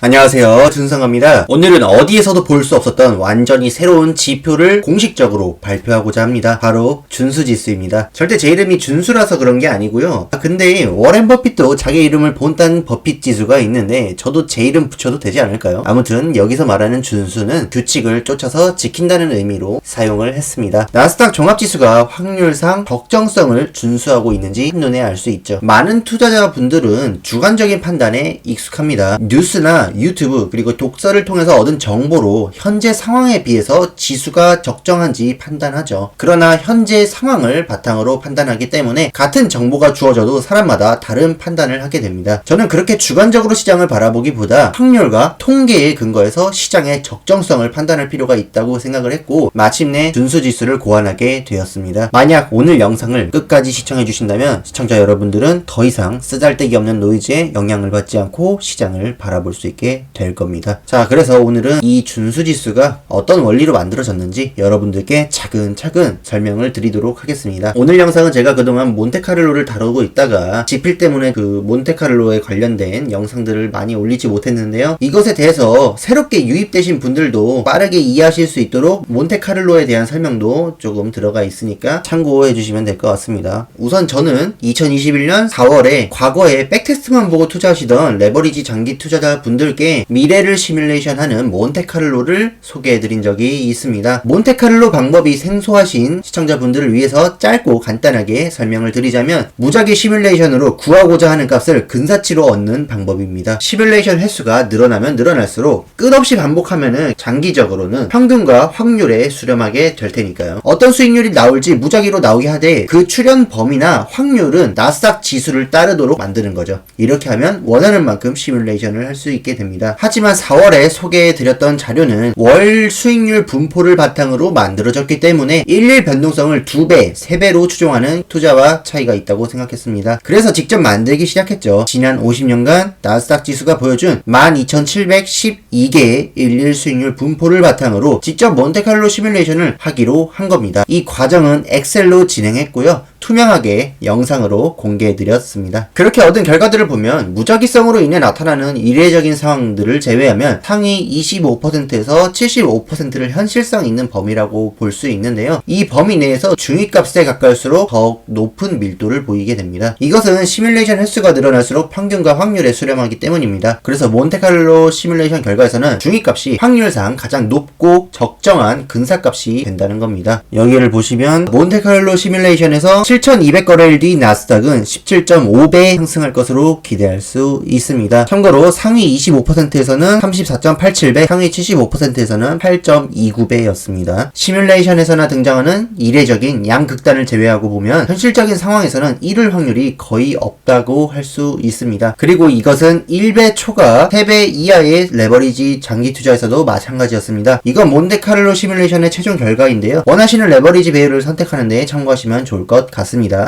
안녕하세요. 준성합니다. 오늘은 어디에서도 볼 수 없었던 완전히 새로운 지표를 공식적으로 발표하고자 합니다. 바로 준수지수입니다. 절대 제 이름이 준수라서 그런 게 아니고요. 아, 근데 워렌 버핏도 자기 이름을 본딴 버핏 지수가 있는데 저도 제 이름 붙여도 되지 않을까요? 아무튼 여기서 말하는 준수는 규칙을 쫓아서 지킨다는 의미로 사용을 했습니다. 나스닥 종합지수가 확률상 적정성을 준수하고 있는지 한눈에 알 수 있죠. 많은 투자자분들은 주관적인 판단에 익숙합니다. 뉴스나 유튜브 그리고 독서를 통해서 얻은 정보로 현재 상황에 비해서 지수가 적정한지 판단하죠. 그러나 현재 상황을 바탕으로 판단하기 때문에 같은 정보가 주어져도 사람마다 다른 판단을 하게 됩니다. 저는 그렇게 주관적으로 시장을 바라보기보다 확률과 통계에 근거해서 시장의 적정성을 판단할 필요가 있다고 생각을 했고 마침내 준수 지수를 고안하게 되었습니다. 만약 오늘 영상을 끝까지 시청해 주신다면 시청자 여러분들은 더 이상 쓰잘데기 없는 노이즈에 영향을 받지 않고 시장을 바라볼 수 있게 될 겁니다. 자, 그래서 오늘은 이 준수 지수가 어떤 원리로 만들어졌는지 여러분들께 차근차근 설명을 드리도록 하겠습니다. 오늘 영상은 제가 그동안 몬테카를로를 다루고 있다가 지필 때문에 그 몬테카를로에 관련된 영상들을 많이 올리지 못했는데요. 이것에 대해서 새롭게 유입되신 분들도 빠르게 이해하실 수 있도록 몬테카를로에 대한 설명도 조금 들어가 있으니까 참고해 주시면 될 것 같습니다. 우선 저는 2021년 4월에 과거에 백테스트만 보고 투자하시던 레버리지 장기 투자자 분들 께 미래를 시뮬레이션하는 몬테카를로를 소개해 드린 적이 있습니다. 몬테카를로 방법이 생소하신 시청자분들을 위해서 짧고 간단하게 설명을 드리자면 무작위 시뮬레이션으로 구하고자 하는 값을 근사치로 얻는 방법입니다. 시뮬레이션 횟수가 늘어나면 늘어날수록 끝없이 반복하면은 장기적으로는 평균과 확률에 수렴하게 될 테니까요. 어떤 수익률이 나올지 무작위로 나오게 하되 그 출현 범위나 확률은 나스닥 지수를 따르도록 만드는 거죠. 이렇게 하면 원하는 만큼 시뮬레이션을 할 수 있게 됩니다. 하지만 4월에 소개해드렸던 자료는 월 수익률 분포를 바탕으로 만들어졌기 때문에 일일 변동성을 2배, 3배로 추종하는 투자와 차이가 있다고 생각했습니다. 그래서 직접 만들기 시작했죠. 지난 50년간 나스닥 지수가 보여준 12,712개의 일일 수익률 분포를 바탕으로 직접 몬테칼로 시뮬레이션을 하기로 한 겁니다. 이 과정은 엑셀로 진행했고요. 투명하게 영상으로 공개해드렸습니다. 그렇게 얻은 결과들을 보면 무작위성으로 인해 나타나는 이례적인 상황들을 제외하면 상위 25%에서 75%를 현실성 있는 범위라고 볼 수 있는데요. 이 범위 내에서 중위값에 가까울수록 더욱 높은 밀도를 보이게 됩니다. 이것은 시뮬레이션 횟수가 늘어날수록 평균과 확률에 수렴하기 때문입니다. 그래서 몬테칼로 시뮬레이션 결과에서는 중위값이 확률상 가장 높고 적정한 근사값이 된다는 겁니다. 여기를 보시면 몬테칼로 시뮬레이션에서 7,200거래일 뒤 나스닥은 17.5배 상승할 것으로 기대할 수 있습니다. 참고로 상위 25%에서는 34.87배, 상위 75%에서는 8.29배였습니다. 시뮬레이션에서나 등장하는 이례적인 양극단을 제외하고 보면 현실적인 상황에서는 이를 확률이 거의 없다고 할 수 있습니다. 그리고 이것은 1배 초과 3배 이하의 레버리지 장기 투자에서도 마찬가지였습니다. 이건 몬테카를로 시뮬레이션의 최종 결과인데요. 원하시는 레버리지 배율을 선택하는 데 참고하시면 좋을 것 같습니다.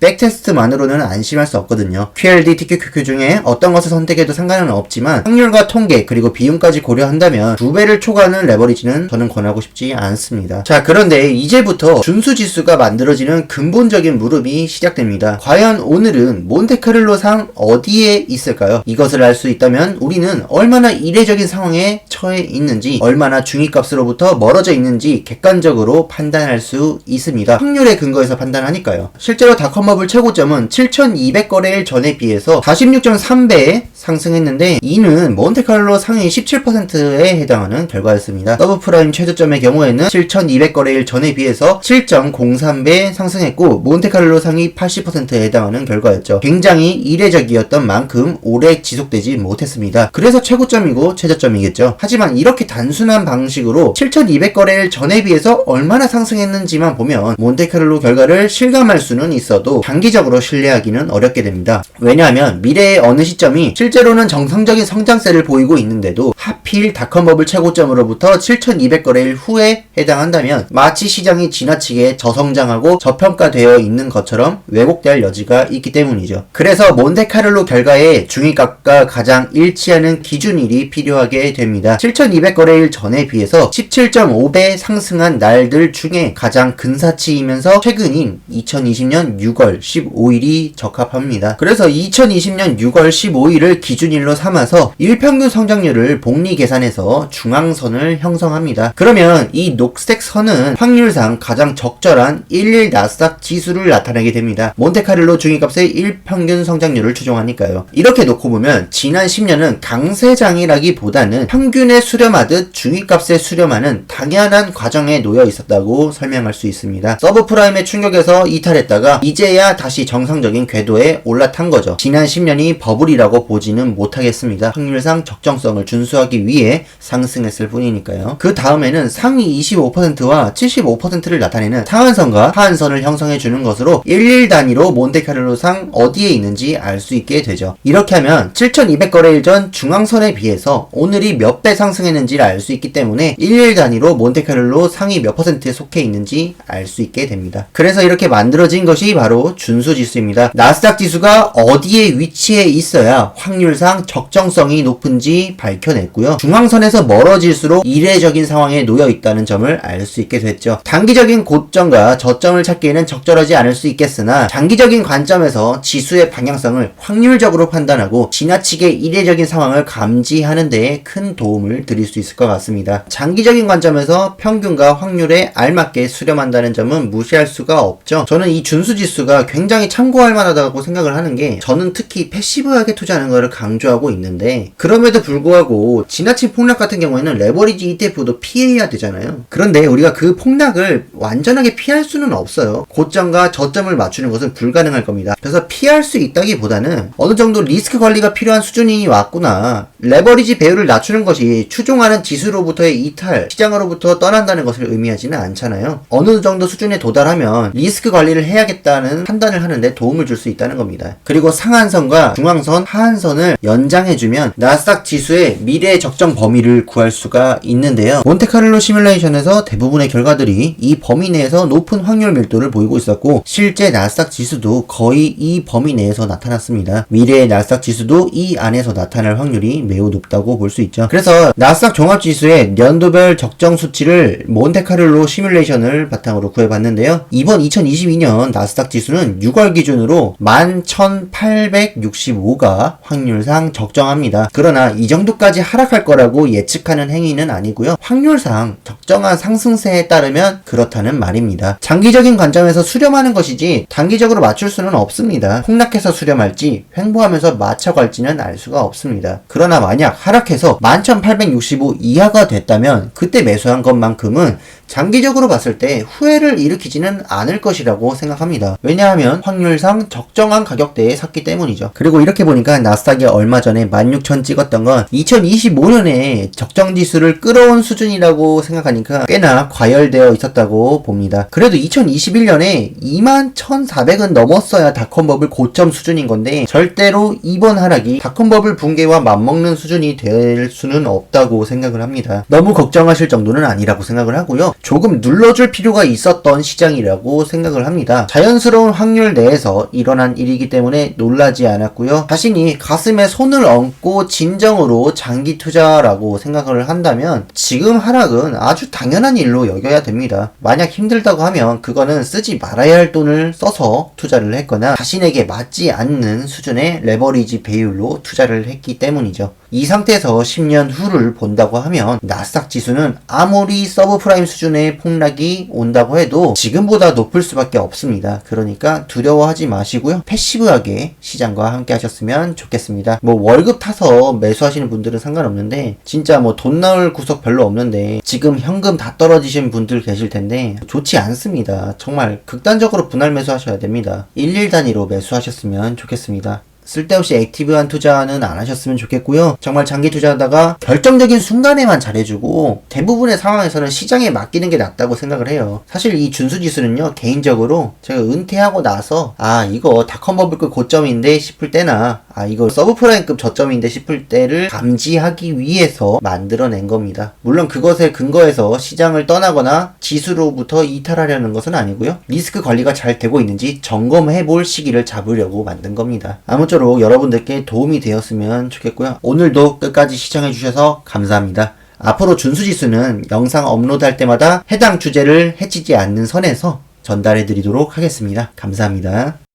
백테스트만으로는 안심할 수 없거든요. QLD, TQQQ 중에 어떤 것을 선택해도 상관은 없지만 확률과 통계 그리고 비용까지 고려한다면 두 배를 초과하는 레버리지는 저는 권하고 싶지 않습니다. 자 그런데 이제부터 준수 지수가 만들어지는 근본적인 물음이 시작됩니다. 과연 오늘은 몬테카를로상 어디에 있을까요? 이것을 알 수 있다면 우리는 얼마나 이례적인 상황에 처해 있는지 얼마나 중위값으로부터 멀어져 있는지 객관적으로 판단할 수 있습니다. 확률에 근거해서 판단하니까요. 실제 로 닷컴버블 최고점은 7,200 거래일 전에 비해서 46.3배 상승했는데 이는 몬테칼로 상위 17%에 해당하는 결과였습니다. 서브프라임 최저점의 경우에는 7,200거래일 전에 비해서 7.03배 상승했고 몬테칼로 상위 80%에 해당하는 결과였죠. 굉장히 이례적이었던 만큼 오래 지속되지 못했습니다. 그래서 최고점이고 최저점이겠죠. 하지만 이렇게 단순한 방식으로 7,200거래일 전에 비해서 얼마나 상승했는지만 보면 몬테칼로 결과를 실감할 수는 있어도 단기적으로 신뢰하기는 어렵게 됩니다. 왜냐하면 미래의 어느 시점이 실제로는 정상적인 성장세를 보이고 있는데도 하필 닷컴버블 최고점으로부터 7,200거래일 후에 해당한다면 마치 시장이 지나치게 저성장하고 저평가되어 있는 것처럼 왜곡될 여지가 있기 때문이죠. 그래서 몬테카를로 결과에 중위값과 가장 일치하는 기준일이 필요하게 됩니다. 7,200거래일 전에 비해서 17.5배 상승한 날들 중에 가장 근사치이면서 최근인 2020년 2020년 6월 15일이 적합합니다. 그래서 2020년 6월 15일 을 기준일로 삼아서 일평균 성장률을 복리 계산해서 중앙선을 형성합니다. 그러면 이 녹색 선은 확률상 가장 적절한 11 나스닥 지수를 나타내게 됩니다. 몬테카를로 중위값의 일평균 성장률을 추종하니까요. 이렇게 놓고 보면 지난 10년은 강세장이라기보다는 평균에 수렴하듯 중위값에 수렴하는 당연한 과정에 놓여 있었다고 설명할 수 있습니다. 서브프라임의 충격에서 이탈했다가 이제야 다시 정상적인 궤도에 올라탄 거죠. 지난 10년이 버블이라고 보지 는 못하겠습니다. 확률상 적정성을 준수하기 위해 상승했을 뿐이니까요. 그 다음에는 상위 25%와 75%를 나타내는 상한선과 하한선을 형성해 주는 것으로 11 단위로 몬테카를로상 어디에 있는지 알 수 있게 되죠. 이렇게 하면 7200거래일 전 중앙선에 비해서 오늘이 몇 배 상승했는지를 알 수 있기 때문에 11 단위로 몬테카를로 상위 몇 퍼센트에 속해 있는지 알 수 있게 됩니다. 그래서 이렇게 만들어진 것이 바로 준수 지수입니다. 나스닥 지수가 어디에 위치해 있어야 확률 상 적정성이 높은지 밝혀냈고요. 중앙선에서 멀어질수록 이례적인 상황에 놓여 있다는 점을 알 수 있게 됐죠. 단기적인 고점과 저점을 찾기에는 적절하지 않을 수 있겠으나 장기적인 관점에서 지수의 방향성을 확률적으로 판단하고 지나치게 이례적인 상황을 감지하는 데에 큰 도움을 드릴 수 있을 것 같습니다. 장기적인 관점에서 평균과 확률에 알맞게 수렴한다는 점은 무시할 수가 없죠. 저는 이 준수 지수가 굉장히 참고할 만하다고 생각을 하는 게 저는 특히 패시브하게 투자하는 것을 강조하고 있는데 그럼에도 불구하고 지나친 폭락 같은 경우에는 레버리지 ETF도 피해야 되잖아요. 그런데 우리가 그 폭락을 완전하게 피할 수는 없어요. 고점과 저점을 맞추는 것은 불가능할 겁니다. 그래서 피할 수 있다기보다는 어느 정도 리스크 관리가 필요한 수준이 왔구나. 레버리지 배율을 낮추는 것이 추종하는 지수로부터의 이탈, 시장으로부터 떠난다는 것을 의미하지는 않잖아요. 어느 정도 수준에 도달하면 리스크 관리를 해야겠다는 판단을 하는데 도움을 줄 수 있다는 겁니다. 그리고 상한선과 중앙선, 하한선 을 연장해주면 나스닥 지수의 미래 적정 범위를 구할 수가 있는데요. 몬테카를로 시뮬레이션에서 대부분의 결과들이 이 범위 내에서 높은 확률 밀도를 보이고 있었고 실제 나스닥 지수도 거의 이 범위 내에서 나타났습니다. 미래의 나스닥 지수도 이 안에서 나타날 확률이 매우 높다고 볼 수 있죠. 그래서 나스닥 종합지수의 연도별 적정 수치를 몬테카를로 시뮬레이션을 바탕으로 구해봤는데요. 이번 2022년 나스닥 지수는 6월 기준으로 11,865가 확률 상 적정합니다. 그러나 이 정도까지 하락할 거라고 예측하는 행위는 아니고요. 확률상 적정한 상승세에 따르면 그렇다는 말입니다. 장기적인 관점에서 수렴하는 것이지 단기적으로 맞출 수는 없습니다. 폭락해서 수렴할지 횡보하면서 맞춰갈지는 알 수가 없습니다. 그러나 만약 하락해서 11,865 이하가 됐다면 그때 매수한 것만큼은 장기적으로 봤을 때 후회를 일으키지는 않을 것이라고 생각합니다. 왜냐하면 확률상 적정한 가격대에 샀기 때문이죠. 그리고 이렇게 보니까 나스닥이 얼마 전에 16,000 찍었던 건 2025년에 적정 지수를 끌어온 수준이라고 생각하니까 꽤나 과열되어 있었다고 봅니다. 그래도 2021년에 21,400은 넘었어야 닷컴버블 고점 수준인 건데 절대로 이번 하락이 닷컴버블 붕괴와 맞먹는 수준이 될 수는 없다고 생각을 합니다. 너무 걱정하실 정도는 아니라고 생각을 하고요. 조금 눌러줄 필요가 있었던 시장이라고 생각을 합니다. 자연스러운 확률 내에서 일어난 일이기 때문에 놀라지 않았고요. 자신이 가슴에 손을 얹고 진정으로 장기 투자라고 생각을 한다면 지금 하락은 아주 당연한 일로 여겨야 됩니다. 만약 힘들다고 하면 그거는 쓰지 말아야 할 돈을 써서 투자를 했거나 자신에게 맞지 않는 수준의 레버리지 배율로 투자를 했기 때문이죠. 이 상태에서 10년 후를 본다고 하면 나스닥 지수는 아무리 서브프라임 수준의 폭락이 온다고 해도 지금보다 높을 수밖에 없습니다. 그러니까 두려워하지 마시고요. 패시브하게 시장과 함께 하셨으면 좋겠습니다. 뭐 월급 타서 매수하시는 분들은 상관없는데 진짜 뭐 돈 나올 구석 별로 없는데 지금 현금 다 떨어지신 분들 계실 텐데 좋지 않습니다. 정말 극단적으로 분할 매수하셔야 됩니다. 11 단위로 매수하셨으면 좋겠습니다. 쓸데없이 액티브한 투자는 안 하셨으면 좋겠고요. 정말 장기 투자하다가 결정적인 순간에만 잘해주고 대부분의 상황에서는 시장에 맡기는 게 낫다고 생각을 해요. 사실 이 준수지수는요, 개인적으로 제가 은퇴하고 나서 아, 이거 닷컴버블급 고점인데 싶을 때나 아, 이거 서브프라임급 저점인데 싶을 때를 감지하기 위해서 만들어낸 겁니다. 물론 그것에 근거해서 시장을 떠나거나 지수로부터 이탈하려는 것은 아니고요. 리스크 관리가 잘 되고 있는지 점검해 볼 시기를 잡으려고 만든 겁니다. 아무쪼 록 여러분들께 도움이 되었으면 좋겠고요. 오늘도 끝까지 시청해 주셔서 감사합니다. 앞으로 준수지수는 영상 업로드할 때마다 해당 주제를 해치지 않는 선에서 전달해 드리도록 하겠습니다. 감사합니다.